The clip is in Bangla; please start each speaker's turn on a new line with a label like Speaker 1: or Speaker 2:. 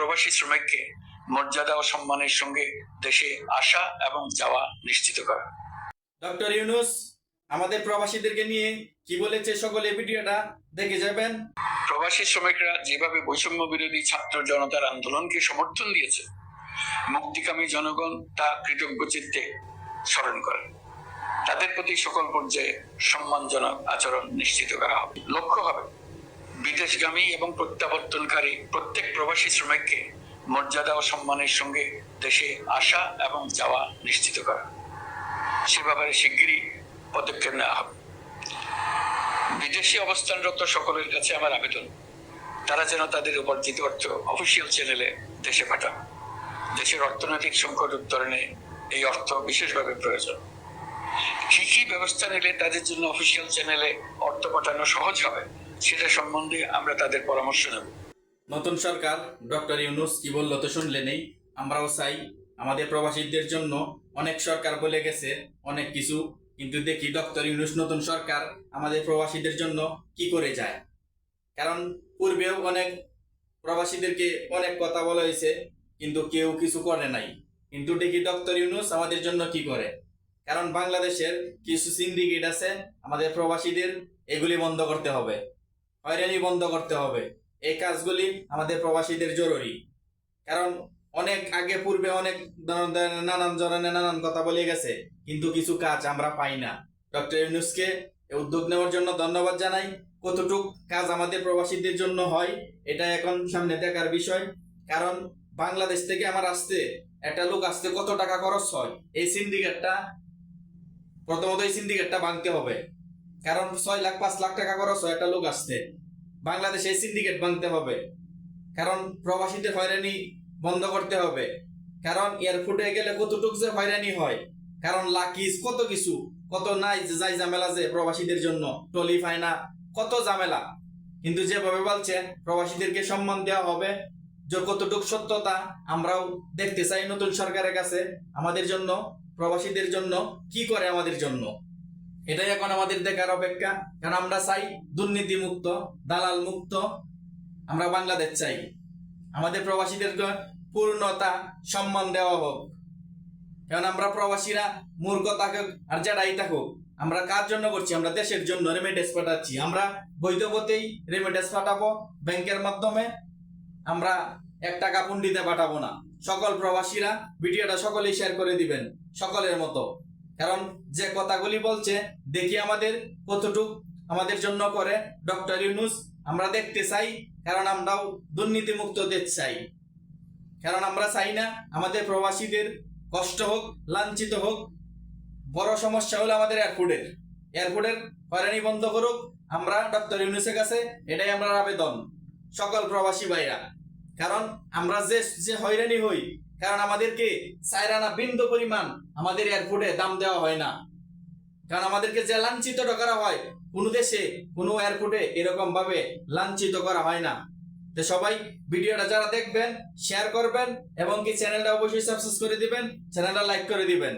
Speaker 1: প্রবাসী শ্রমিককে মর্যাদা ও সম্মানের সঙ্গে দেশে আসা এবং যাওয়া নিশ্চিত করা।
Speaker 2: ডক্টর ইউনুস আমাদের প্রবাসীদেরকে নিয়ে কি বলেছে সকলে ভিডিওটা দেখে যাবেন।
Speaker 1: প্রবাসী শ্রমিকরা যেভাবে বৈষম্য বিরোধী ছাত্র জনতার আন্দোলনকে সমর্থন দিয়েছে মুক্তিকামী জনগণ তা কৃতজ্ঞ চিত্তে স্মরণ করে। তাদের প্রতি সকল পর্যায়ে সম্মানজনক আচরণ নিশ্চিত করা হবে। লক্ষ্য হবে বিদেশগামী এবং প্রত্যাবর্তনকারী প্রত্যেক প্রবাসী শ্রমিককে মর্যাদা ও সম্মানের সঙ্গে দেশে আসা এবং যাওয়া নিশ্চিত করা। সে ব্যাপারে শিগগিরই পদক্ষেপ নেওয়া হবে। বিদেশি অবস্থানরত সকলের কাছে আমার আবেদন। তারা যেন তাদের উপার্জিত অর্থ অফিসিয়াল চ্যানেলে দেশে পাঠান। দেশের অর্থনৈতিক সংকট উত্তরণে এই অর্থ বিশেষভাবে প্রয়োজন। কি কি ব্যবস্থা নিলে তাদের জন্য অফিসিয়াল চ্যানেলে অর্থ পাঠানো সহজ হবে? সেটা সম্বন্ধে আমরা তাদের পরামর্শ নেব।
Speaker 2: নতুন সরকার, ডক্টর ইউনুস কি বলল তো শুনলে নেই? আমরাও চাই। আমাদের প্রবাসীদের জন্য অনেক সরকার বলে গেছে, অনেক কিছু। কিন্তু দেখি ডক্টর ইউনুস নতুন সরকার আমাদের প্রবাসীদের জন্য কি করে যায়? কারণ পূর্বেও অনেক প্রবাসীদেরকে অনেক কথা বলা হয়েছে, কিন্তু কেউ কিছু করে নাই। কিন্তু দেখি ডক্টর ইউনুস আমাদের জন্য কি করে? কারণ বাংলাদেশের কিছু সিন্ডিকেট আছে, আমাদের প্রবাসীদের এগুলি বন্ধ করতে হবে। হয়রানি বন্ধ করতে হবে। এই কাজগুলি আমাদের প্রবাসীদের জরুরি। কারণ অনেক আগে পূর্বে অনেক নানান ধরনের নানান কথা বলে গেছে, কিন্তু কিছু কাজ আমরা পাই না। ডক্টর ইউনুসকে উদ্যোগ নেওয়ার জন্য ধন্যবাদ জানাই। কতটুক কাজ আমাদের প্রবাসীদের জন্য হয়, এটা এখন সামনে দেখার বিষয়। কারণ বাংলাদেশ থেকে আমার আসতে, একটা লোক আসতে কত টাকা খরচ হয়? এই সিন্ডিকেটটা প্রথমত এই সিন্ডিকেটটা ভাঙতে হবে। কারণ ছয় লাখ, পাঁচ লাখ টাকা খরচ হয় একটা লোক আসতে। বাংলাদেশে সিন্ডিকেট ভাঙতে হবে। কারণ প্রবাসীদের হয়রানি বন্ধ করতে হবে। কারণ এয়ারপোর্টে গেলে কতটুক যে হয়রানি হয়। কারণ লাকিজ কত কিছু, কত নাই যাই ঝামেলা যে প্রবাসীদের জন্য, টলি ফাইনা কত ঝামেলা। কিন্তু যেভাবে বলছে প্রবাসীদেরকে সম্মান দেওয়া হবে। যে কতটুক সত্যতা আমরাও দেখতে চাই নতুন সরকারের কাছে। আমাদের জন্য, প্রবাসীদের জন্য, কি করে আমাদের জন্য? এটাই এখন আমাদের দেখার অপেক্ষা। কারণ আমরা চাই দুর্নীতি মুক্ত দালাল মুক্ত আমরা বাংলাদেশ চাই। আমাদের প্রবাসীদের পূর্ণতা, সম্মান দেওয়া হোক। কারণ আমরা প্রবাসীরা মূর্খ থাকুক আর যারাই থাকুক। আমরা কার জন্য করছি? আমরা দেশের জন্য রেমিটেন্স পাঠাচ্ছি। আমরা বৈধ পথেই রেমিটেন্স পাঠাবো ব্যাংকের মাধ্যমে। আমরা এক টাকা পুন্ডিতে পাঠাবো না। সকল প্রবাসীরা ভিডিওটা সকলেই শেয়ার করে দিবেন। সকলের মতো। কারণ যে কথাগুলি বলছে, দেখি আমাদের কতটুক আমাদের জন্য করে। ডক্টর ইউনুস, আমরা দেখতে চাই, কারণ আমরাও দুর্নীতিমুক্ত দেশ চাই। কারণ আমরা চাই না আমাদের প্রবাসীদের কষ্ট হোক, লাঞ্ছিত হোক, বড় সমস্যা হলো আমাদের এয়ারপোর্টের। এয়ারপোর্টের হয়রানি বন্ধ করুক, আমরা ডক্টর ইউনুসের কাছে এটাই আমরা আবেদন। সকল প্রবাসী ভাইরা কারণ আমরা যে যে হয়রানি হই কারণ আমাদেরকে সাইরানা বিন্দু পরিমাণ আমাদের এয়ারপোর্টে দাম দেওয়া হয় না। কারণ আমাদেরকে যে লাঞ্ছিত করা হয়, কোনো দেশে কোনো এয়ারপোর্টে এরকম ভাবে লাঞ্ছিত করা হয় না। তো সবাই ভিডিওটা যারা দেখবেন শেয়ার করবেন এবং কি চ্যানেলটা অবশ্যই সাবস্ক্রাইব করে দিবেন চ্যানেলটা লাইক করে দিবেন।